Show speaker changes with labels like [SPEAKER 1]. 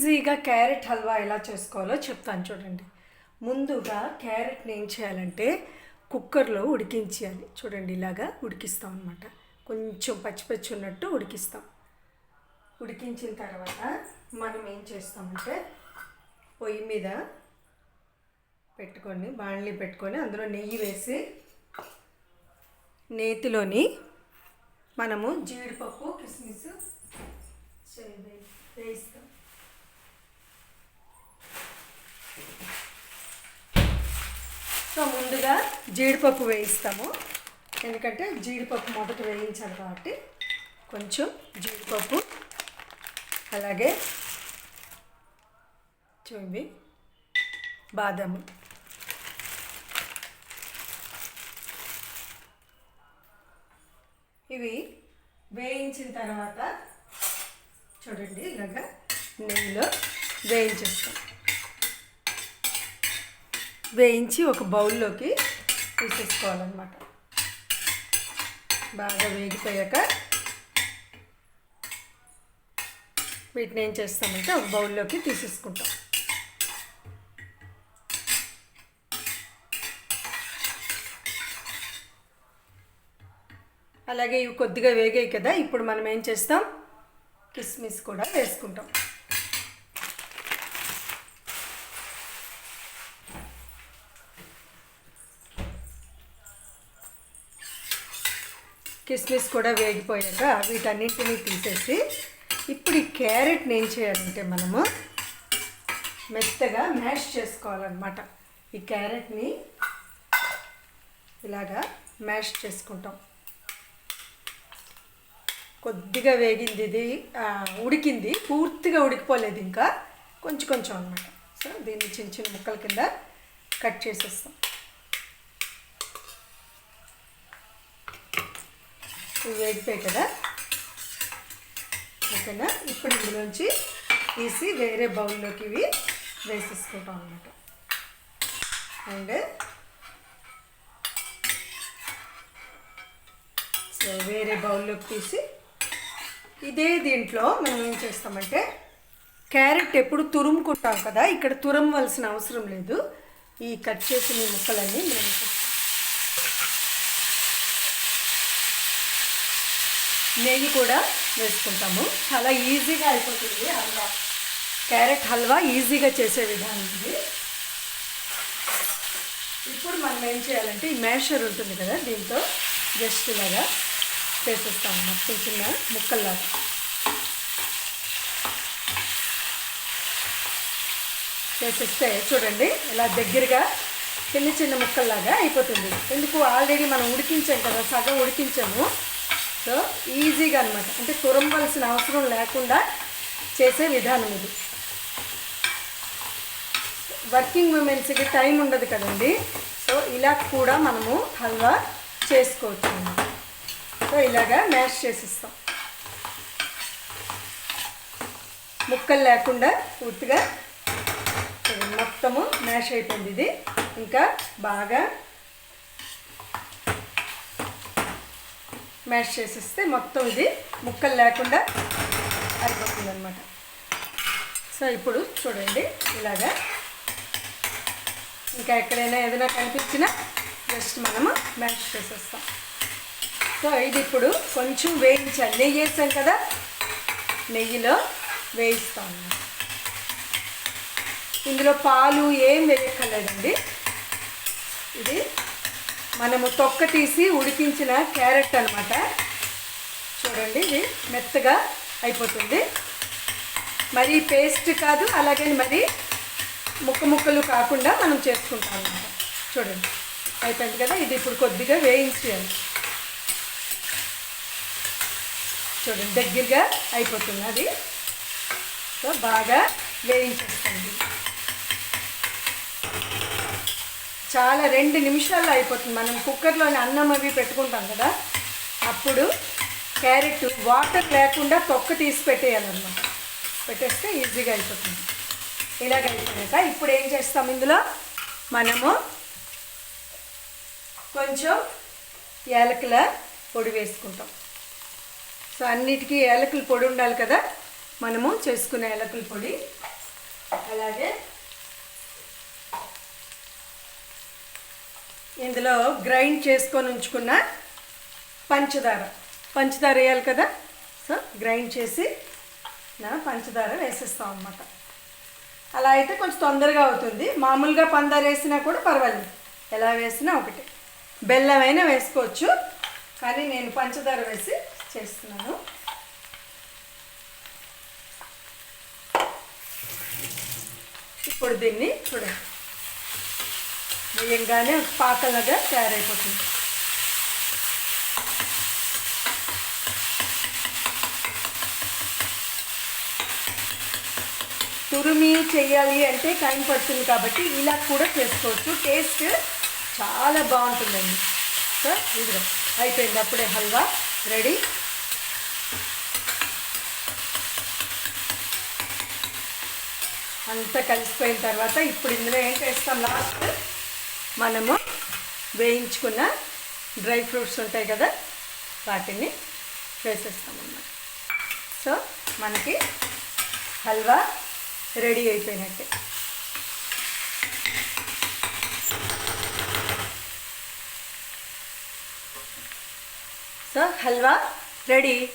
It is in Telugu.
[SPEAKER 1] ఈజీగా క్యారెట్ హల్వా ఎలా చేసుకోవాలో చెప్తాను చూడండి. ముందుగా క్యారెట్ని ఏం చేయాలంటే కుక్కర్లో ఉడికించాలి చూడండి ఇలాగా ఉడికిస్తాం అనమాట కొంచెం పచ్చిపచ్చి ఉన్నట్టు ఉడికిస్తాం. ఉడికించిన తర్వాత మనం ఏం చేస్తామంటే పొయ్యి మీద పెట్టుకొని బాణలి పెట్టుకొని అందులో నెయ్యి వేసి నేతిలోని మనము జీడిపప్పు కిస్మిస్ వేస్తాం వే- వేయిస్తాం సో ముందుగా జీడిపప్పు వేయిస్తాము. ఎందుకంటే జీడిపప్పు మొదట వేయించాలి కాబట్టి కొంచెం జీడిపప్పు. అలాగే చూవి బాదాము. ఇవి వేయించిన తర్వాత చూడండి ఇలాగా నెయ్యిలో వేయించేస్తాం. వేయించి ఒక బౌల్లోకి తీసేసుకోవాలన్నమాట. బాగా వేగిపోయాక వీటిని ఏం చేస్తామంటే ఒక బౌల్లోకి తీసేసుకుంటాం. అలాగే ఇవి కొద్దిగా వేగాయి కదా ఇప్పుడు మనం ఏం చేస్తాం? కిస్మిస్ కూడా వేసుకుంటాం. కిస్మిస్ కూడా వేగిపోయాక వీటన్నింటినీ తీసేసి ఇప్పుడు ఈ క్యారెట్ని ఏం చేయాలంటే మనము మెత్తగా మ్యాష్ చేసుకోవాలన్నమాట. ఈ క్యారెట్ని ఇలాగా మ్యాష్ చేసుకుంటాం. కొద్దిగా వేగింది ఇది ఉడికింది పూర్తిగా ఉడికిపోలేదు ఇంకా కొంచెం కొంచెం అనమాట సో దీన్ని చిన్న చిన్న ముక్కల కింద కట్ చేసేస్తాం. ఇవి వేగిపోయాయి కదా ఓకేనా? ఇప్పుడు ఇందులోంచి తీసి వేరే బౌల్లోకి ఇవి వేసేసుకుంటాం అనమాట అండ్ సో వేరే బౌల్లోకి తీసి ఇదే దీంట్లో మనం ఏం చేస్తామంటే క్యారెట్ ఎప్పుడు తురుముకుంటాం కదా ఇక్కడ తురమవలసిన అవసరం లేదు. ఈ కట్ చేసిన ముక్కలన్నీ మనం వేసేస్తాం. నెయ్యి కూడా వేసుకుంటాము. చాలా ఈజీగా అయిపోతుంది. హల్వా క్యారెట్ హల్వా ఈజీగా చేసే విధానం ఇది. ఇప్పుడు మనం ఏం చేయాలంటే ఈ మ్యాషర్ ఉంటుంది కదా దీంతో జస్ట్ ఇలాగా చేసేస్తాం మొత్తం చిన్న ముక్కల్లాగా. చేసేస్తే చూడండి ఇలా దగ్గరగా చిన్న చిన్న ముక్కల్లాగా అయిపోతుంది. ఎందుకు? ఆల్రెడీ మనం ఉడికించాం కదా సగం ఉడికించాము. సో ఈజీగా అనమాట అంటే తురంబలసిన అవసరం లేకుండా చేసే విధానం ఇది. వర్కింగ్ ఉమెన్స్కి టైం ఉండదు కదండి. సో ఇలా కూడా మనము హల్వా చేసుకోవచ్చు. సో ఇలాగా మ్యాష్ చేసిస్తాం. ముక్కలు లేకుండా పూర్తిగా మొత్తము మ్యాష్ అయిపోయింది ఇది. ఇంకా బాగా మ్యాష్ చేసేస్తే మొత్తం ఇది ముక్కలు లేకుండా అయిపోతుంది అనమాట సో ఇప్పుడు చూడండి ఇలాగా ఇంకా ఎక్కడైనా ఏదైనా కనిపించినా జస్ట్ మనము మ్యాష్ చేసేస్తాం. సో ఇది ఇప్పుడు కొంచెం వేయించాలి. నెయ్యి వేసాం కదా నెయ్యిలో వేయిస్తాం ఇందులో పాలు ఏం వేయక్కర్లేదండి. ఇది మనము తొక్క తీసి ఉడికించిన క్యారెట్ అనమాట చూడండి ఇది మెత్తగా అయిపోతుంది. మరి పేస్ట్ కాదు అలాగే మరి ముక్క ముక్కలు కాకుండా మనం చేసుకుంటాం అనమాట చూడండి అయిపోయింది కదా? ఇది ఇప్పుడు కొద్దిగా వేయించేయాలి. చూడండి దగ్గరగా అయిపోతుంది అది. సో బాగా వేయించేస్తుంది చాలా రెండు నిమిషాల్లో అయిపోతుంది. మనం కుక్కర్లోని అన్నం అవి పెట్టుకుంటాం కదా అప్పుడు క్యారెట్ వాటర్ లేకుండా తొక్క తీసి పెట్టేయాలన్నమాట. పెట్టేస్తే ఈజీగా అయిపోతుంది. ఇలాగ అయిపోయాక ఇప్పుడు ఏం చేస్తాం ఇందులో? మనము కొంచెం యాలకుల పొడి వేసుకుంటాం. సో అన్నిటికీ ఏలకల పొడి ఉండాలి కదా మనము చేసుకునే ఏలకల పొడి. అలాగే ఇందులో గ్రైండ్ చేసుకొని ఉంచుకున్న పంచదార. పంచదార వేయాలి కదా? సో గ్రైండ్ చేసి నా పంచదార వేసేస్తాం అన్నమాట. అలా అయితే కొంచెం తొందరగా అవుతుంది. మామూలుగా పందారు వేసినా కూడా పర్వాలేదు. ఎలా వేసినా ఒకటి. బెల్లం అయినా వేసుకోవచ్చు. కానీ నేను పంచదార వేసి చేస్తున్నాను. ఇప్పుడు దీన్ని చూడండి. వేయంగానే పాకలాగా తయారైపోతుంది. తురిమి చేయాలి అంటే టైం పడుతుంది కాబట్టి ఇలా కూడా చేసుకోవచ్చు. టేస్ట్ చాలా బాగుంటుందండి. సో ఇదిగో అయిపోయింది. అప్పుడే హల్వా రెడీ. అంతా కలిసిపోయిన తర్వాత ఇప్పుడు ఇందులో ఏం చేస్తాం? లాస్ట్ మనము వేయించుకున్న డ్రై ఫ్రూట్స్ ఉంటాయి కదా వాటిని వేసేస్తామన్నమాట. సో మనకి హల్వా రెడీ అయిపోయినట్టే. So halwa ready.